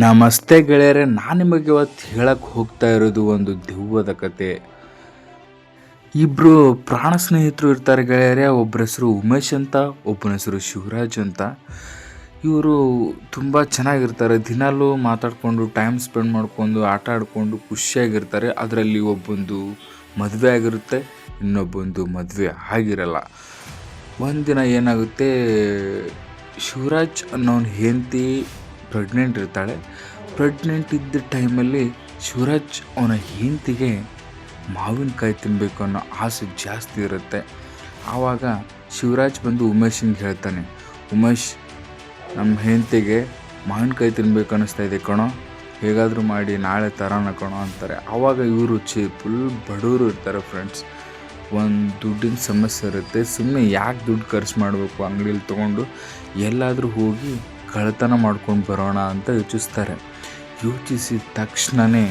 ನಮಸ್ತೆ ಗೆಳೆಯರೆ, ನಾನು ನಿಮಗೆ ಇವತ್ತು ಹೇಳಕ್ಕೆ ಹೋಗ್ತಾ ಇರೋದು ಒಂದು ದೆವ್ವದ ಕತೆ. ಇಬ್ಬರು ಪ್ರಾಣ ಸ್ನೇಹಿತರು ಇರ್ತಾರೆ ಗೆಳೆಯರೆ ಒಬ್ಬರ ಹೆಸರು ಉಮೇಶ್ ಅಂತ, ಒಬ್ಬನ ಹೆಸರು ಶಿವರಾಜ್ ಅಂತ. ಇವರು ತುಂಬ ಚೆನ್ನಾಗಿರ್ತಾರೆ, ದಿನಾಲೂ ಮಾತಾಡಿಕೊಂಡು ಟೈಮ್ ಸ್ಪೆಂಡ್ ಮಾಡಿಕೊಂಡು, ಆಟ ಆಡಿಕೊಂಡು ಖುಷಿಯಾಗಿರ್ತಾರೆ. ಅದರಲ್ಲಿ ಒಬ್ಬೊಂದು ಮದುವೆ ಆಗಿರುತ್ತೆ, ಇನ್ನೊಬ್ಬೊಂದು ಮದುವೆ ಆಗಿರಲ್ಲ. ಒಂದಿನ ಏನಾಗುತ್ತೆ, ಶಿವರಾಜ್ ಅನ್ನೋನ್ ಹೆಂಡತಿ ಪ್ರೆಗ್ನೆಂಟ್ ಇರ್ತಾಳೆ. ಪ್ರೆಗ್ನೆಂಟ್ ಇದ್ದ ಟೈಮಲ್ಲಿ ಶಿವರಾಜ್ ಅವನ ಹೆಂಡತಿಗೆ ಮಾವಿನಕಾಯಿ ತಿನ್ನಬೇಕು ಅನ್ನೋ ಆಸೆ ಜಾಸ್ತಿ ಇರುತ್ತೆ. ಆವಾಗ ಶಿವರಾಜ್ ಬಂದು ಉಮೇಶಿಂಗೆ ಹೇಳ್ತಾನೆ, ಉಮೇಶ್ ನಮ್ಮ ಹೆಂಡತಿಗೆ ಮಾವಿನಕಾಯಿ ತಿನ್ನಬೇಕು ಅನ್ನಿಸ್ತಾ ಇದೆ ಕಣೋ. ಹೇಗಾದರೂ ಮಾಡಿ ನಾಳೆ ತರೋಣ ಕಣೋ ಅಂತಾರೆ. ಆವಾಗ ಇವರು ಚಿ ಫುಲ್ ಬಡವರು ಇರ್ತಾರೆ ಫ್ರೆಂಡ್ಸ್ ಒಂದು ದುಡ್ಡಿನ ಸಮಸ್ಯೆ ಇರುತ್ತೆ. ಸುಮ್ಮನೆ ಯಾಕೆ ದುಡ್ಡು ಖರ್ಚು ಮಾಡಬೇಕು ಅಂಗಡೀಲಿ ತೊಗೊಂಡು ಎಲ್ಲಾದರೂ ಹೋಗಿ ಕಳ್ಳತನ ಮಾಡ್ಕೊಂಡು ಬರೋಣ ಅಂತ ಯೋಚಿಸ್ತಾರೆ. ಯೋಚಿಸಿದ ತಕ್ಷಣವೇ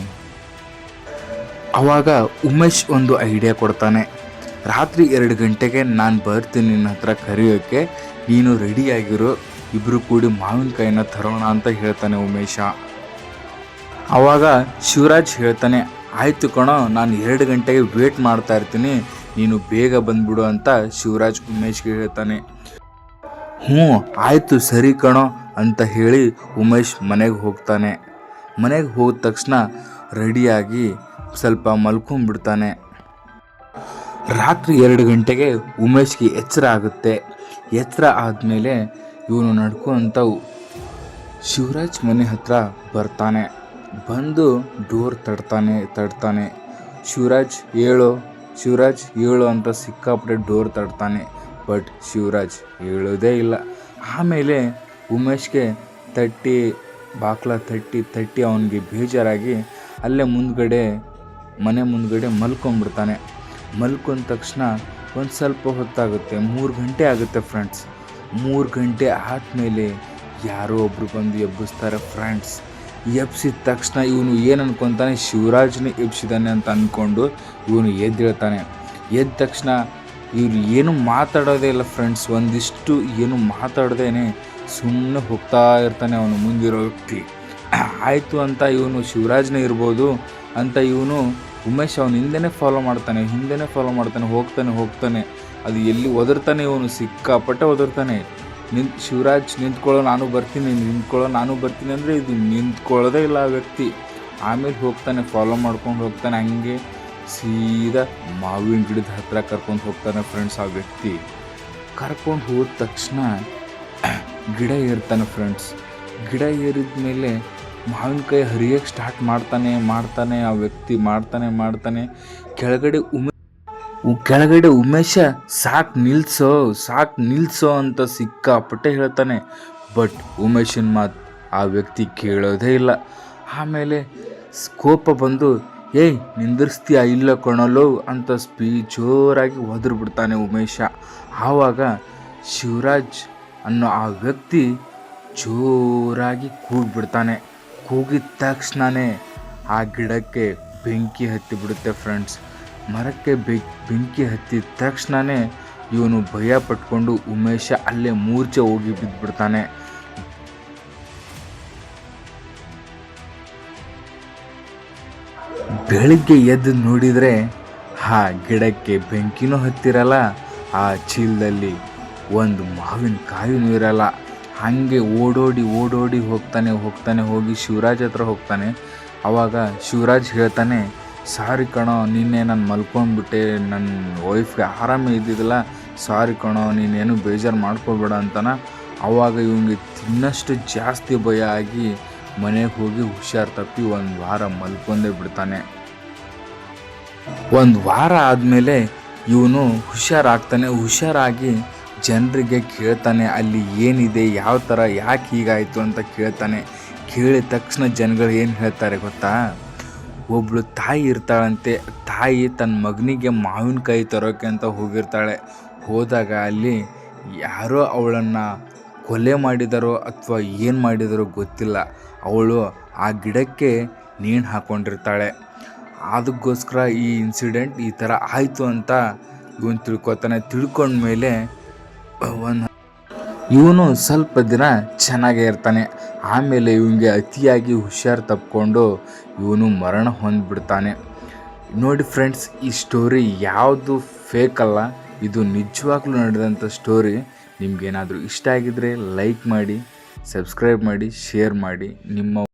ಆವಾಗ ಉಮೇಶ್ ಒಂದು ಐಡಿಯಾ ಕೊಡ್ತಾನೆ. ರಾತ್ರಿ ಎರಡು ಗಂಟೆಗೆ ನಾನು ಬರ್ತೀನಿ ನಿನ್ನ ಹತ್ರ ಕರೆಯೋಕ್ಕೆ ನೀನು ರೆಡಿಯಾಗಿರೋ ಇಬ್ಬರು ಕೂಡಿ ಮಾವಿನಕಾಯಿನ ತರೋಣ ಅಂತ ಹೇಳ್ತಾನೆ ಉಮೇಶ. ಆವಾಗ ಶಿವರಾಜ್ ಹೇಳ್ತಾನೆ, ಆಯಿತು ಕಣೋ, ನಾನು ಎರಡು ಗಂಟೆಗೆ ವೇಟ್ ಮಾಡ್ತಾ ಇರ್ತೀನಿ, ನೀನು ಬೇಗ ಬಂದ್ಬಿಡು ಅಂತ ಶಿವರಾಜ್ ಉಮೇಶ್ಗೆ ಹೇಳ್ತಾನೆ. ಹ್ಞೂ ಆಯಿತು, ಸರಿ ಕಣೋ ಅಂತ ಹೇಳಿ ಉಮೇಶ್ ಮನೆಗೆ ಹೋಗ್ತಾನೆ. ಮನೆಗೆ ಹೋದ ತಕ್ಷಣ ರೆಡಿಯಾಗಿ ಸ್ವಲ್ಪ ಮಲ್ಕೊಂಡ್ಬಿಡ್ತಾನೆ. ರಾತ್ರಿ ಎರಡು ಗಂಟೆಗೆ ಉಮೇಶ್ಗೆ ಎಚ್ಚರ ಆಗುತ್ತೆ. ಎಚ್ಚರ ಆದಮೇಲೆ ಇವನು ನಡ್ಕೊಂತ ಶಿವರಾಜ್ ಮನೆ ಹತ್ರ ಬರ್ತಾನೆ. ಬಂದು ಡೋರ್ ತಡ್ತಾನೆ ತಡ್ತಾನೆ. ಶಿವರಾಜ್ ಹೇಳು ಶಿವರಾಜ್ ಹೇಳು ಅಂತ ಸಿಕ್ಕಾಪಟ್ಟೆ ಡೋರ್ ತಡ್ತಾನೆ. ಬಟ್ ಶಿವರಾಜ್ ಹೇಳೋದೇ ಇಲ್ಲ. ಆಮೇಲೆ ಉಮೇಶ್ಗೆ ತಟ್ಟಿ, ಬಾಕ್ಲ ತಟ್ಟಿ ತಟ್ಟಿ ಅವನಿಗೆ ಬೇಜಾರಾಗಿ ಅಲ್ಲೇ ಮುಂದ್ಗಡೆ, ಮನೆ ಮುಂದ್ಗಡೆ ಮಲ್ಕೊಂಡ್ಬಿಡ್ತಾನೆ. ಮಲ್ಕೊಂಡ ತಕ್ಷಣ ಒಂದು ಸ್ವಲ್ಪ ಹೊತ್ತಾಗುತ್ತೆ. ಮೂರು ಗಂಟೆ ಆಗುತ್ತೆ ಫ್ರೆಂಡ್ಸ್. ಮೂರು ಗಂಟೆ ಆದಮೇಲೆ ಯಾರೋ ಒಬ್ಬರು ಬಂದು ಎಬ್ಬಿಸ್ತಾರೆ ಫ್ರೆಂಡ್ಸ್. ಎಬ್ಸಿದ ತಕ್ಷಣ ಇವನು ಏನು ಅನ್ಕೊತಾನೆ? ಶಿವರಾಜ್ನೇ ಎಬ್ಸಿದ್ದಾನೆ ಅಂತ ಅಂದ್ಕೊಂಡು ಇವನು ಎದ್ದಿರ್ತಾನೆ ಎದ್ದ ತಕ್ಷಣ ಇವ್ರು ಏನು ಮಾತಾಡೋದೇ ಇಲ್ಲ ಫ್ರೆಂಡ್ಸ್. ಒಂದಿಷ್ಟು ಏನು ಮಾತಾಡ್ದೇನೆ ಸುಮ್ಮನೆ ಹೋಗ್ತಾ ಇರ್ತಾನೆ ಅವನು ಮುಂದಿರೋ ವ್ಯಕ್ತಿ. ಆಯಿತು ಅಂತ ಇವನು ಶಿವರಾಜ್ನೇ ಇರ್ಬೋದು ಅಂತ ಇವನು ಉಮೇಶ್ ಅವನ ಹಿಂದೆನೇ ಫಾಲೋ ಮಾಡ್ತಾನೆ, ಹಿಂದೆನೇ ಫಾಲೋ ಮಾಡ್ತಾನೆ, ಹೋಗ್ತಾನೆ ಹೋಗ್ತಾನೆ. ಅದು ಎಲ್ಲಿ ಒದರ್ತಾನೆ ಇವನು? ಸಿಕ್ಕಾಪಟ್ಟೆ ಒದರ್ತಾನೆ. ನಿಂತ್ ಶಿವರಾಜ್ ನಿಂತ್ಕೊಳ್ಳೋ, ನಾನು ಬರ್ತೀನಿ ನಿಂತ್ಕೊಳ್ಳೋ, ನಾನು ಬರ್ತೀನಿ ಅಂದರೆ ಇದು ನಿಂತ್ಕೊಳ್ಳೋದೇ ಇಲ್ಲ ಆ ವ್ಯಕ್ತಿ. ಆಮೇಲೆ ಹೋಗ್ತಾನೆ ಫಾಲೋ ಮಾಡ್ಕೊಂಡು ಹೋಗ್ತಾನೆ, ಹಂಗೆ ಸೀದಾ ಮಾವಿನ ಗಿಡದ ಹತ್ತಿರ ಕರ್ಕೊಂಡು ಹೋಗ್ತಾನೆ ಫ್ರೆಂಡ್ಸ್ ಆ ವ್ಯಕ್ತಿ. ಕರ್ಕೊಂಡು ಹೋದ ತಕ್ಷಣ ಗಿಡ ಏರ್ತಾನೆ ಫ್ರೆಂಡ್ಸ್ ಗಿಡ ಏರಿದ ಮೇಲೆ ಮಾವಿನಕಾಯಿ ಹರಿಯೋಕ್ಕೆ ಸ್ಟಾರ್ಟ್ ಮಾಡ್ತಾನೆ ಮಾಡ್ತಾನೆ, ಆ ವ್ಯಕ್ತಿ ಮಾಡ್ತಾನೆ ಮಾಡ್ತಾನೆ. ಕೆಳಗಡೆ ಉಮೆ ಕೆಳಗಡೆ ಉಮೇಶ, ಸಾಕು ನಿಲ್ಸೋ ಸಾಕು ನಿಲ್ಸೋ ಅಂತ ಸಿಕ್ಕಾಪಟ್ಟೆ ಹೇಳ್ತಾನೆ. ಬಟ್ ಉಮೇಶನ ಮಾತು ಆ ವ್ಯಕ್ತಿ ಕೇಳೋದೇ ಇಲ್ಲ. ಆಮೇಲೆ ಸ್ಕೋಪ ಬಂದು, ಏಯ್, ನಿಂದಿರ್ಸ್ತೀಯ? ಇಲ್ಲ ಕೊಣಲು ಅಂತ ಸ್ಪೀ ಜೋರಾಗಿ ಒದ್ರು ಬಿಡ್ತಾನೆ ಉಮೇಶ. ಆವಾಗ ಶಿವರಾಜ್ ಅನ್ನೋ ಆ ವ್ಯಕ್ತಿ ಜೋರಾಗಿ ಕೂಗ್ಬಿಡ್ತಾನೆ. ಕೂಗಿದ ತಕ್ಷಣವೇ ಆ ಗಿಡಕ್ಕೆ ಬೆಂಕಿ ಹತ್ತಿಬಿಡುತ್ತೆ ಫ್ರೆಂಡ್ಸ್ ಮರಕ್ಕೆ ಬೆಂಕಿ ಹತ್ತಿದ ತಕ್ಷಣವೇ ಇವನು ಭಯ ಪಟ್ಕೊಂಡು ಉಮೇಶ ಅಲ್ಲೇ ಮೂರ್ಛೆ ಹೋಗಿ ಬಿದ್ದುಬಿಡ್ತಾನೆ ಬೆಳಿಗ್ಗೆ ಎದ್ದು ನೋಡಿದರೆ ಆ ಗಿಡಕ್ಕೆ ಬೆಂಕಿನೂ ಹತ್ತಿರಲ್ಲ, ಆ ಚೀಲದಲ್ಲಿ ಒಂದು ಮಾವಿನ ಕಾಯಿನೂ ಇರಲ್ಲ. ಹಾಗೆ ಓಡೋಡಿ ಓಡೋಡಿ ಹೋಗ್ತಾನೆ ಹೋಗ್ತಾನೆ, ಹೋಗಿ ಶಿವರಾಜ್ ಹತ್ರ ಹೋಗ್ತಾನೆ. ಆವಾಗ ಶಿವರಾಜ್ ಹೇಳ್ತಾನೆ, ಸಾರಿ ಕಣೋ ನಿನ್ನೆ ನಾನು ಮಲ್ಕೊಂಡ್ಬಿಟ್ಟೆ ನನ್ನ ವೈಫ್ಗೆ ಆರಾಮ ಇದ್ದಿದ್ದಿಲ್ಲ. ಸಾರಿ ಕಣೋ, ನೀನೇನು ಬೇಜಾರು ಮಾಡ್ಕೊಬೇಡ ಅಂತಾನ. ಆವಾಗ ಇವನಿಗೆ ತಿನ್ನಷ್ಟು ಜಾಸ್ತಿ ಭಯ ಆಗಿ ಮನೆಗೆ ಹೋಗಿ ಹುಷಾರು ತಪ್ಪಿ ಒಂದು ವಾರ ಮಲ್ಕೊಂಡೇ ಬಿಡ್ತಾನೆ. ಒಂದು ವಾರ ಆದಮೇಲೆ ಇವನು ಹುಷಾರಾಗ್ತಾನೆ. ಹುಷಾರಾಗಿ ಜನರಿಗೆ ಕೇಳ್ತಾನೆ, ಅಲ್ಲಿ ಏನಿದೆ, ಯಾವ ಥರ, ಯಾಕೆ ಹೀಗಾಯಿತು ಅಂತ ಕೇಳ್ತಾನೆ. ಕೇಳಿದ ತಕ್ಷಣ ಜನಗಳು ಏನು ಹೇಳ್ತಾರೆ ಗೊತ್ತಾ? ಒಬ್ಬಳು ತಾಯಿ ಇರ್ತಾಳಂತೆ, ತಾಯಿ ತನ್ನ ಮಗನಿಗೆ ಮಾವಿನಕಾಯಿ ತರೋಕೆ ಅಂತ ಹೋಗಿರ್ತಾಳೆ. ಹೋದಾಗ ಅಲ್ಲಿ ಯಾರೋ ಅವಳನ್ನು ಕೊಲೆ ಮಾಡಿದಾರೋ ಅಥವಾ ಏನು ಮಾಡಿದಾರೋ ಗೊತ್ತಿಲ್ಲ. ಅವಳು ಆ ಗಿಡಕ್ಕೆ ನೇಣು ಹಾಕ್ಕೊಂಡಿರ್ತಾಳೆ ಅದಕ್ಕೋಸ್ಕರ ಈ ಇನ್ಸಿಡೆಂಟ್ ಈ ಥರ ಆಯಿತು ಅಂತ ಇವನು ತಿಳ್ಕೊತಾನೆ. ತಿಳ್ಕೊಂಡ್ಮೇಲೆ ಒಂದು ಇವನು ಸ್ವಲ್ಪ ದಿನ ಚೆನ್ನಾಗೇ ಇರ್ತಾನೆ. ಆಮೇಲೆ ಇವನಿಗೆ ಅತಿಯಾಗಿ ಹುಷಾರು ತಪ್ಪಿಕೊಂಡು ಇವನು ಮರಣ ಹೊಂದ್ಬಿಡ್ತಾನೆ. ನೋಡಿ ಫ್ರೆಂಡ್ಸ್, ಈ ಸ್ಟೋರಿ ಯಾವುದು ಫೇಕ್ ಅಲ್ಲ, ಇದು ನಿಜವಾಗ್ಲೂ ನಡೆದಂಥ ಸ್ಟೋರಿ ನಿಮಗೇನಾದರೂ ಇಷ್ಟ ಆಗಿದ್ರೆ ಲೈಕ್ ಮಾಡಿ ಸಬ್ಸ್ಕ್ರೈಬ್ ಮಾಡಿ ಶೇರ್ ಮಾಡಿ, ನಿಮ್ಮ